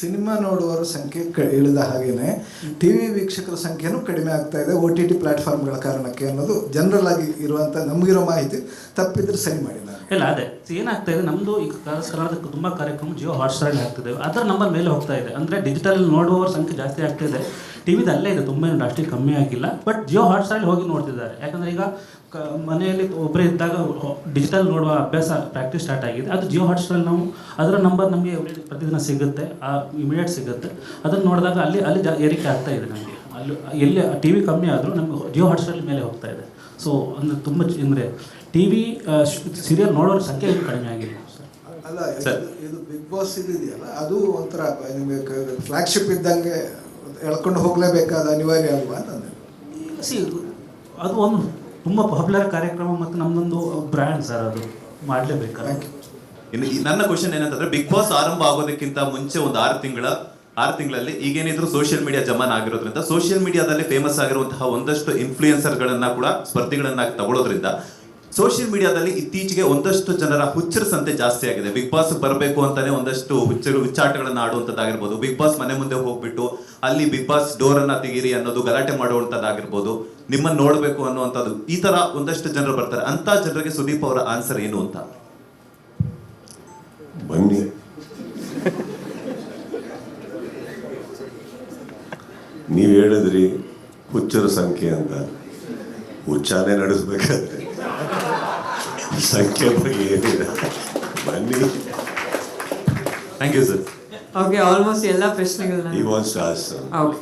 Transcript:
Cinema ನೋಡುವವರ ಸಂಖ್ಯೆ ಕ, ಇಳಿದ ಹಾಗೇನೆ ಟಿ ವಿ ವೀಕ್ಷಕರ ಸಂಖ್ಯೆನೂ ಕಡಿಮೆ ಆಗ್ತಾ ಇದೆ. ಒ ಟಿ ಟಿ ಪ್ಲಾಟ್ಫಾರ್ಮ್ಗಳ ಕಾರಣಕ್ಕೆ ಅನ್ನೋದು ಜನರಲ್ ಆಗಿ ಇರುವಂಥ ನಮಗಿರೋ ಮಾಹಿತಿ. ತಪ್ಪಿದ್ರೆ ಸರಿ ಮಾಡಿ ಇಲ್ಲ, ಅದೇ. ಏನಾಗ್ತಾ ಇದೆ? ನಮ್ಮದು ಈಗ ಕರ್ನಾಟಕ ತುಂಬ ಕಾರ್ಯಕ್ರಮ ಜಿಯೋ ಹಾಟ್ಸ್ಟಾರಲ್ಲಿ ಆಗ್ತಿದೆ. ಅದರ ನಂಬರ್ ಮೇಲೆ ಹೋಗ್ತಾ ಇದೆ. ಅಂದರೆ ಡಿಜಿಟಲ್ ನೋಡುವವರ ಸಂಖ್ಯೆ ಜಾಸ್ತಿ ಆಗ್ತಿದೆ ವಿದು ಅಲ್ಲೇ ಇದೆ, ತುಂಬ ಏನು ಅಷ್ಟೇ ಕಮ್ಮಿ ಆಗಿಲ್ಲ. ಬಟ್ ಜಿಯೋ ಹಾಟ್ಸ್ಟಾರಲ್ಲಿ ಹೋಗಿ ನೋಡ್ತಿದ್ದಾರೆ. ಯಾಕಂದರೆ ಈಗ ಮನೆಯಲ್ಲಿ ಒಬ್ಬರೇ ಇದ್ದಾಗ ಡಿಜಿಟಲ್ ನೋಡುವ ಅಭ್ಯಾಸ ಪ್ರಾಕ್ಟೀಸ್ ಸ್ಟಾರ್ಟ್ ಆಗಿದೆ. ಅದು ಜಿಯೋ ಹಾಟ್ಸ್ಟಾರಲ್ಲಿ ನಾವು, ಅದರ ನಂಬರ್ ನಮಗೆ ಪ್ರತಿದಿನ ಸಿಗುತ್ತೆ, ಆ ಇಮಿಡಿಯೇಟ್ ಸಿಗುತ್ತೆ. ಅದನ್ನು ನೋಡಿದಾಗ ಅಲ್ಲಿ ಅಲ್ಲಿ ಏರಿಕೆ ಆಗ್ತಾ ಇದೆ ನಮಗೆ. ಅಲ್ಲಿ, ಎಲ್ಲಿ ಟಿ ವಿ ಕಮ್ಮಿ ಆದರೂ ನಮಗೆ ಜಿಯೋ ಹಾಟ್ಸ್ಟಾರ್ ಮೇಲೆ ಹೋಗ್ತಾ ಇದೆ. ಸೊ ಅಂದರೆ ತುಂಬ ಅಂದರೆ ಟಿ ವಿ ಸೀರಿಯಲ್ ನೋಡೋರ ಸಂಖ್ಯೆ ಕಡಿಮೆ ಆಗಿಲ್ಲ. ಅಲ್ಲ, ಇದು- ಬಿಗ್ ಬಾಸ್ ಇದೆಯಲ್ಲ ಅದು ಒಂಥರ ನಿಮಗೆ ಫ್ಲಾಗ್ಶಿಪ್ ಇದ್ದಂಗೆ ಎಳ್ಕೊಂಡು ಹೋಗಲೇಬೇಕಾದ ಅನಿವಾರ್ಯ ಅಲ್ವಾ ಸಿ ಅದು. ಒಂದು ತುಂಬ ಪಾಪ್ಯುಲರ್ ಕಾರ್ಯಕ್ರಮ ಮತ್ತು ನಮ್ಮದೊಂದು ಬ್ರ್ಯಾಂಡ್ ಸರ್ ಅದು. ಮಾಡಲೇಬೇಕಾದ್ರೆ ಥ್ಯಾಂಕ್ ಇನ್ನು ಈ ನನ್ನ ಕ್ವಶನ್ ಏನಂತಂದ್ರೆ ಬಿಗ್ ಬಾಸ್ ಆರಂಭ ಆಗೋದಕ್ಕಿಂತ ಮುಂಚೆ ಒಂದು ಆರು ತಿಂಗಳ ಆರು ತಿಂಗಳಲ್ಲಿ ಈಗೇನಿದ್ರು ಸೋಷಿಯಲ್ ಮೀಡಿಯಾ ಜಮಾನ್ ಆಗಿರೋದ್ರಿಂದ ಸೋಷಿಯಲ್ ಮೀಡಿಯಾದಲ್ಲಿ ಫೇಮಸ್ ಆಗಿರುವಂತಹ ಒಂದಷ್ಟು ಇನ್ಫ್ಲೂಯೆನ್ಸರ್ಗಳನ್ನ ಕೂಡ ಸ್ಪರ್ಧಿಗಳನ್ನ ತಗೊಳ್ಳೋದ್ರಿಂದ ಸೋಷಿಯಲ್ ಮೀಡಿಯಾದಲ್ಲಿ ಇತ್ತೀಚೆಗೆ ಒಂದಷ್ಟು ಜನರ ಹುಚ್ಚರ ಸಂತೆ ಜಾಸ್ತಿ ಆಗಿದೆ. ಬಿಗ್ ಬಾಸ್ ಬರಬೇಕು ಅಂತಾನೆ ಒಂದಷ್ಟು ಹುಚ್ಚರು, ಹುಚ್ಚಾಟಗಳನ್ನು ಆಡುವಂಥದ್ದಾಗಿರ್ಬೋದು. ಬಿಗ್ ಬಾಸ್ ಮನೆ ಮುಂದೆ ಹೋಗ್ಬಿಟ್ಟು ಅಲ್ಲಿ ಬಿಗ್ ಬಾಸ್ ಡೋರ್ ಅನ್ನ ತೆಗೀರಿ ಅನ್ನೋದು ಗಲಾಟೆ ಮಾಡುವಂಥದ್ದಾಗಿರ್ಬೋದು. ನಿಮ್ಮನ್ನ ನೋಡಬೇಕು ಅನ್ನುವಂಥದ್ದು. ಈ ತರ ಒಂದಷ್ಟು ಜನರು ಬರ್ತಾರೆ. ಅಂತ ಜನರಿಗೆ ಸುದೀಪ್ ಅವರ ಆನ್ಸರ್ ಏನು ಅಂತ? ಬನ್ನಿ. ನೀವು ಹೇಳಿದ್ರಿ ಹುಚ್ಚರ ಸಂಖ್ಯೆ ಅಂತ. ಹುಚ್ಚಾನೆ ನಡೆಸ್ಬೇಕಾದ್ರೆ. ಸಂಖ್ಯೆ ಬಗ್ಗೆ ಏನಿಲ್ಲ ಬನ್ನಿ. Thank you sir okay almost ಎಲ್ಲ ಪ್ರಶ್ನೆಗಳನ್ನ ಈ ವಾನ್ಸ್ ಆಸ್ ಓಕೆ